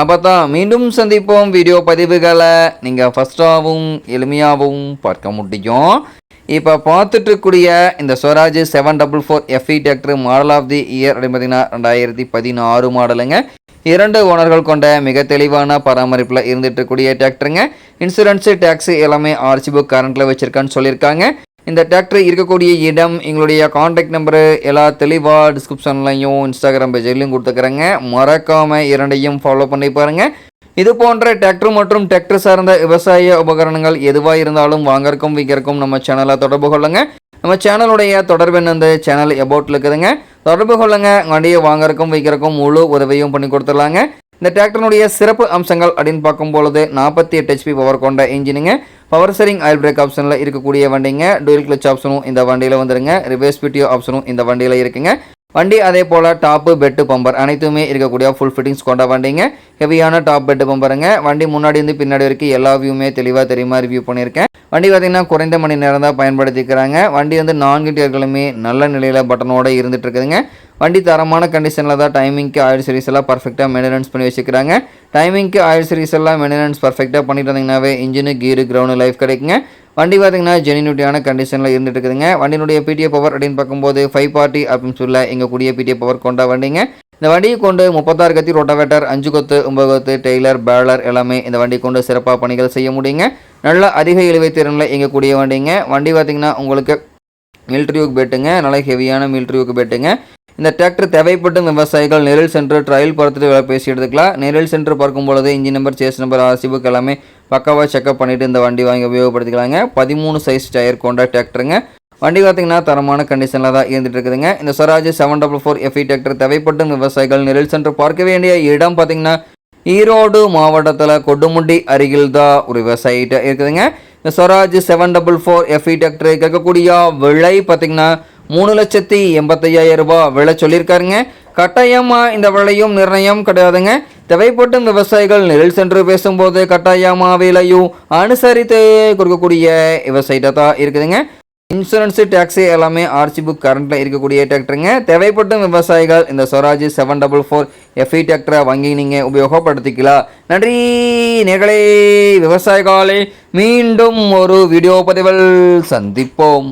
அப்போ தான் மீண்டும் சந்திப்போம் வீடியோ பதிவுகளை. நீங்கள் ஃபஸ்ட்டாகவும் எளிமையாகவும் பார்க்க முடியும். இப்போ பார்த்துட்ருக்கூடிய இந்த Swaraj seven double four FE tractor model of the year அப்படின்னு பார்த்தீங்கன்னா ரெண்டாயிரத்தி பதினாறு மாடலுங்க இரண்டு ஓனர்கள் கொண்ட மிக தெளிவான பராமரிப்பில் இருந்துட்டு இருக்கக்கூடிய டிராக்டருங்க இன்சூரன்ஸு டேக்ஸு எல்லாமே ஆர்சி புக் கரண்ட்டில் வச்சுருக்கான்னு சொல்லியிருக்காங்க. இந்த டிராக்டர் இருக்கக்கூடிய இடம் எங்களுடைய காண்டாக்ட் நம்பரு எல்லா தெளிவாக டிஸ்கிரிப்ஷன்லையும் இன்ஸ்டாகிராம் பேஜ்லையும் கொடுத்துக்கிறேங்க. மறக்காமல் இரண்டையும் ஃபாலோ பண்ணி பாருங்கள் இது போன்ற டிராக்டர் மற்றும் டிராக்டர் சார்ந்த விவசாய உபகரணங்கள் எதுவாக இருந்தாலும் வாங்கறக்கும் விற்கிறக்கும் நம்ம சேனலை தொடர்பு கொள்ளுங்கள் நம்ம சேனலுடைய தொடர்பு வந்து சேனல் எபோட்டில் இருக்குதுங்க. தொடர்பு கொள்ளுங்க. வண்டியை வாங்கறக்கும் விற்கிறக்கும் முழு உதவியும் பண்ணி கொடுத்துடலாங்க. இந்த டிராக்டருடைய சிறப்பு அம்சங்கள் அப்படின்னு பார்க்கும்பொழுது நாற்பத்தி எட்டு ஹெச்பி பவர் கொண்ட இன்ஜினுங்க பவர் ஸ்டரிங் ஆயில் பிரேக் ஆப்ஷனில் இருக்கக்கூடிய வண்டிங்க. டூயல் கிளச் ஆப்ஷனும் இந்த வண்டியில் வந்துருங்க. ரிவர்ஸ் பிடிஓ ஆப்ஷனும் இந்த வண்டியில் இருக்குங்க. வண்டி அதே போல் டாப்பு பெட்டு பம்பர் அனைத்துமே இருக்கக்கூடிய ஃபுல் ஃபிட்டிங்ஸ் கொண்ட வண்டிங்க. ஹெவியான டாப் பெட்டு பம்பருங்க வண்டி முன்னாடி இருந்து பின்னாடி வரைக்கும் எல்லா வியூமே தெளிவாக தெரியுமா ரிவ்யூ பண்ணியிருக்கேன். வண்டி பார்த்தீங்கன்னா குறைந்த மணி நேரம் தான் பயன்படுத்திக்கிறாங்க. வண்டி வந்து நான்கு டியர்களுமே நல்ல நிலையில் பட்டனோட இருந்துட்டு இருக்குதுங்க. வண்டி தரமான கண்டிஷனில் தான் டைமிங்க்கு ஆயில் சர்வீஸ் எல்லாம் பர்ஃபெக்டாக மெயின்டெனன்ஸ் பண்ணி வச்சுக்கிறாங்க. டைமிங்க்கு ஆயில் சர்வீஸ் எல்லாம் மெயின்டெனன்ஸ் பர்ஃபெக்டாக பண்ணிட்டு வந்தீங்கன்னாவே இன்ஜினு கீரு கிரவுண்டு லைஃப் கிடைக்குங்க. வண்டி பார்த்தீங்கன்னா ஜெனினிட்டியான கண்டிஷனில் இருந்துட்டு இருக்குதுங்க. வண்டியினுடைய பிடிஏ பவர் அப்படின்னு பார்க்கும்போது ஃபைவ் பார்ட்டி அப்படின்னு சொல்ல எங்கள் கூடிய பிடிஏ பவர் கொண்ட வண்டிங்க. இந்த வண்டியை கொண்டு முப்பத்தாறு கத்தி ரொட்டவேட்டர் அஞ்சு கொத்து ஒம்பது கொத்து டெய்லர் பேலர் எல்லாமே இந்த வண்டி கொண்டு சிறப்பாக பணிகள் செய்ய முடியுங்க. நல்ல அதிக இழுவை திறனில் இயங்கக்கூடிய வண்டிங்க. வண்டி பார்த்தீங்கன்னா உங்களுக்கு மில்ட்ரியூக் பெட்டுங்க நல்ல ஹெவியான மிலிட்ரி யூக் பெட்டுங்க இந்த டிராக்டர் தேவைப்படும் விவசாயிகள் நேரில் சென்று ட்ரையல் பார்த்துட்டு வேலை பேசி எடுத்துக்கலாம். நேரில் சென்று பார்க்கும் பொழுது engine number chassis number RC book எல்லாமே பக்காவாக செக்அப் பண்ணிவிட்டு இந்த வண்டி வாங்கி உபயோகப்படுத்திக்கலாங்க. பதிமூணு சைஸ் டயர் கொண்ட டிராக்டருங்க. வண்டி பார்த்தீங்கன்னா தரமான கண்டிஷனில் தான் இருந்துட்டு இருக்குதுங்க. இந்த Swaraj seven double four FE tractor தேவைப்படும் விவசாயிகள் நேரில் சென்று பார்க்க வேண்டிய இடம் பார்த்தீங்கன்னா ஈரோடு மாவட்டத்தில் கொடுமுண்டி அருகில் தான் ஒரு விவசாயிகிட்ட இருக்குதுங்க. இந்த Swaraj seven double four FE tractor கேட்கக்கூடிய விலை பார்த்தீங்கன்னா மூணு லட்சத்தி எண்பத்தையாயிரம் ரூபாய் விலை சொல்லியிருக்காருங்க. கட்டாயமாக இந்த விலையும் நிர்ணயம் கிடையாதுங்க. தேவைப்படும் விவசாயிகள் நெல் சென்று பேசும்போது கட்டாயமாக விலையும் அனுசரித்து கொடுக்கக்கூடிய விவசாயிட்ட தான் இருக்குதுங்க. இன்சூரன்ஸு டேக்ஸு எல்லாமே ஆர்சி புக் கரண்ட்டில் இருக்கக்கூடிய டிராக்டருங்க. தேவைப்படும் விவசாயிகள் இந்த Swaraj seven double four FE டிராக்டரை வாங்கி நீங்கள் உபயோகப்படுத்திக்கலாம். நன்றி நிகழே விவசாயிகளே மீண்டும் ஒரு வீடியோ பதிவில் சந்திப்போம்.